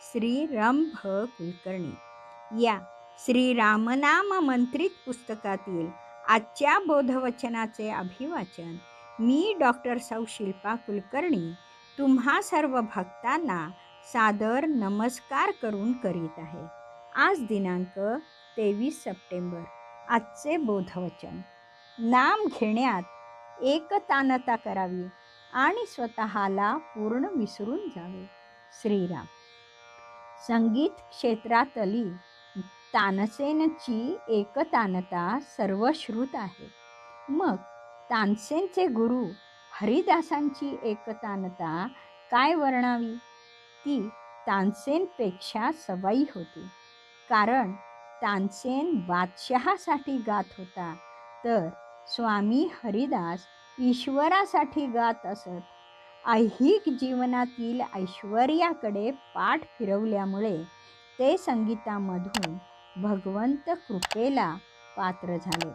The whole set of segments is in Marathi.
श्री भ कुलकर्णी. या श्री रामनाम मंत्रित पुस्तकातील आजच्या बोधवचनाचे अभिवाचन मी डॉक्टर सौ शिल्पा कुलकर्णी तुम्हा सर्व भक्तांना सादर नमस्कार करून करीत आहे. आज दिनांक तेवीस सप्टेंबर आजचे बोधवचन. नाम घेण्यात एकतानता करावी आणि स्वतःला पूर्ण विसरून जावे. श्रीराम. संगीत क्षेत्रातली तानसेनची एकतानता सर्वश्रुत आहे. मग तानसेनचे गुरु हरिदासांची एकतानता काय वर्णावी? ती तानसेनपेक्षा सवाई होती. कारण तानसेन बादशहासाठी गात होता. तर स्वामी हरिदास ईश्वरासाठी गात असत. ऐहिक जीवनातील ऐश्वर्याकडे पाठ फिरवल्यामुळे ते संगीतामधून भगवंत कृपेला पात्र झाले.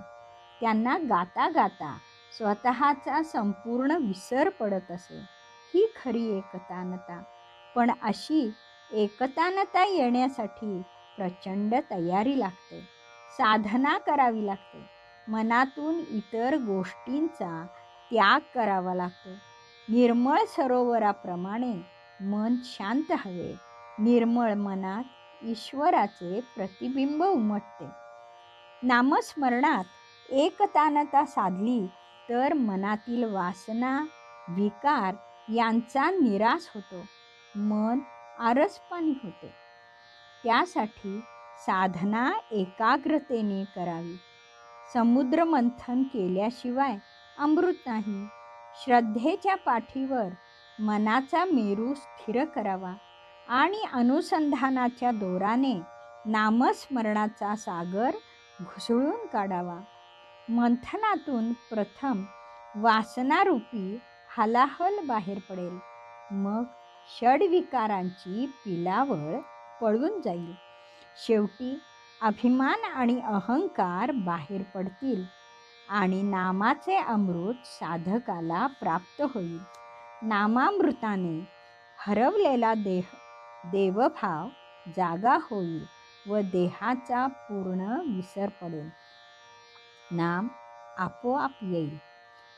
त्यांना गाता गाता स्वतःचा संपूर्ण विसर पडत असे. ही खरी एकतानता. पण अशी एकतानता येण्यासाठी प्रचंड तयारी लागते. साधना करावी लागते. मनातून इतर गोष्टींचा त्याग करावा लागतो. निर्मळ सरोवराप्रमाणे मन शांत हवे. निर्मळ मनात ईश्वराचे प्रतिबिंब उमटते. नामस्मरणात एकतानता साधली तर मनातील वासना विकार यांचा निराश होतो. मन आरसपाणी होते. त्यासाठी साधना एकाग्रतेने करावी. समुद्रमंथन केल्याशिवाय अमृत नाही. श्रद्धेच्या पाठीवर मनाचा मेरू स्थिर करावा आणि अनुसंधानाच्या दोराने नामस्मरणाचा सागर घुसळून काढावा. मंथनातून प्रथम वासनारूपी हलाहल बाहेर पडेल. मग षडविकारांची पिलावळ पळून जाईल. शेवटी अभिमान आणि अहंकार बाहेर पडतील. आणि नामाचे अमृत साधकाला प्राप्त होईल. नामामृताने हरवलेला देह देवभाव जागा होईल व देहाचा पूर्ण विसर पडेल. नाम आपोआप येईल.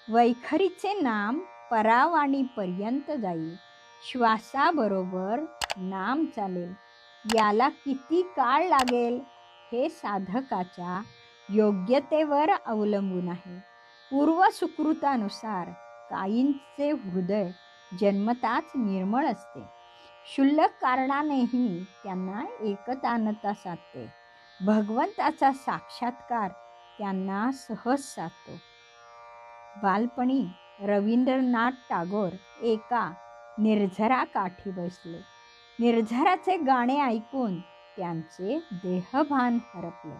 वैखरीचे नाम परावाणीपर्यंत जाईल. श्वासाबरोबर नाम चालेल. याला किती काळ लागेल हे साधकाच्या योग्यतेवर अवलंबून आहे. पूर्व सुकृतानुसार काईंचे हृदय जन्मताच निर्मळ असते. क्षुल्लक कारणानेही त्यांना एकतानता साधते. भगवंताचा साक्षात्कार त्यांना सहज साधतो. बालपणी रवींद्रनाथ टागोर एका निर्झरा काठी बसले. निर्झराचे गाणे ऐकून त्यांचे देहभान हरपले.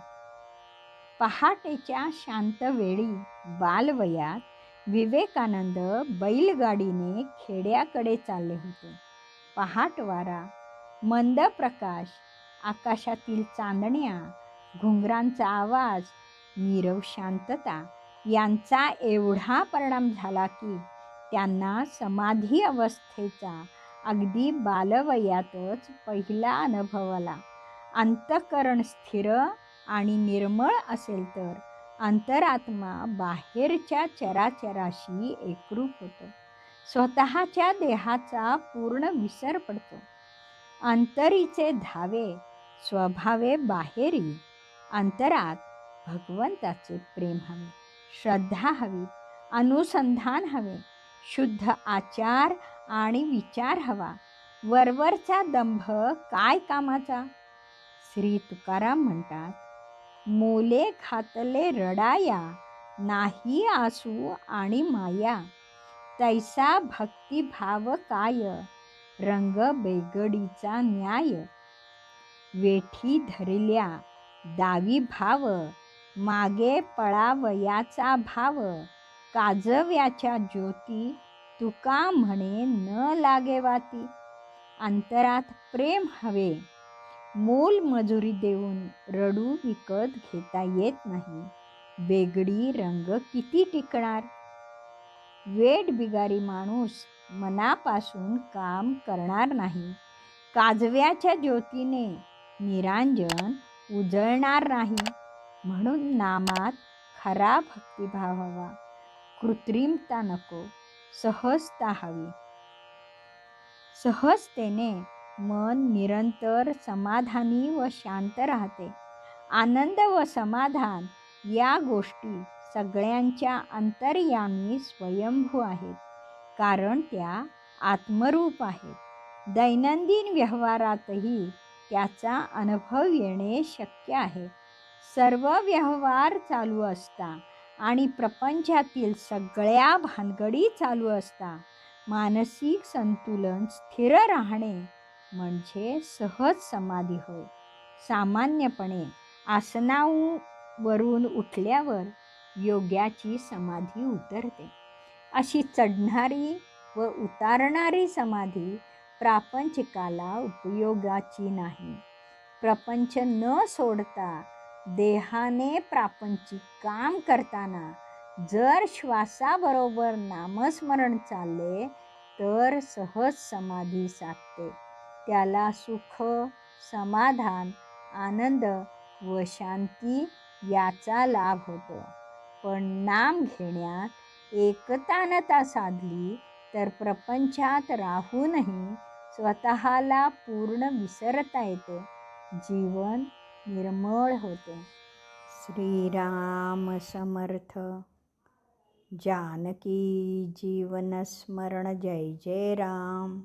पहाटेच्या शांत वेळी बालवयात विवेकानंद बैलगाडीने खेड्याकडे चालले होते. पहाटवारा मंद प्रकाश आकाशातील चांदण्या घुंगरांचा आवाज नीरव शांतता यांचा एवढा परिणाम झाला की त्यांना समाधी अवस्थेचा अगदी बालवयातच पहिला अनुभव आला. अंतकरण स्थिर आणि निर्मळ असेल तर अंतरात्मा बाहेरच्या चराचराशी एकरूप होतो. स्वतःच्या देहाचा पूर्ण विसर पडतो. अंतरीचे धावे स्वभावे बाहेरी अंतरात भगवंताचे प्रेम हवे श्रद्धा हवी अनुसंधान हवे शुद्ध आचार आणि विचार हवा. वरवरचा दंभ काय कामाचा? श्री तुकाराम म्हणतात मोले खातले रडाया नाही आसू आणि माया. तैसा भक्तिभाव काय? रंग बेगडीचा न्याय. वेठी धरल्या दावी भाव मागे पळावयाचा भाव. काजव्याच्या ज्योती तुका म्हणे न लागे वाती. अंतरात प्रेम हवे. मोल मजुरी देऊन रडू विकत घेता येत नाही. वेगळी रंग किती टिकणार? वेट बिगारी माणूस मनापासून काम करणार नाही. काजव्याच्या ज्योतीने निरांजन उजळणार नाही. म्हणून नामात खरा भक्तिभाव हवा कृत्रिमता नको. सहजता हवी. सहजतेने मन निरंतर समाधानी व शांत राहते. आनंद व समाधान या गोष्टी सगळ्यांच्या अंतर्यामी स्वयंभू आहेत. कारण त्या आत्मरूप आहेत. दैनंदिन व्यवहारातही त्याचा अनुभव येणे शक्य आहे. सर्व व्यवहार चालू असता आणि प्रपंचातील सगळ्या भानगडी चालू असता मानसिक संतुलन स्थिर राहणे म्हणजे सहज समाधी होय. सामान्यपणे आसनावरून उठल्यावर योग्याची समाधी उतरते. अशी चढणारी व उतारणारी समाधी प्रापंचिकाला उपयोगाची नाही. प्रपंच न सोडता देहाने प्रापंचिक काम करताना जर श्वासाबरोबर नामस्मरण चालले तर सहज समाधी साधते. त्याला सुख समाधान आनंद व शांती याचा लाभ होतो. पण नाम घेण्यात एकतानता साधली तर प्रपंचात राहूनही स्वतःला पूर्ण विसरता येते. जीवन निर्मळ होते. श्रीराम समर्थ. जानकी जीवनस्मरण जय जय राम.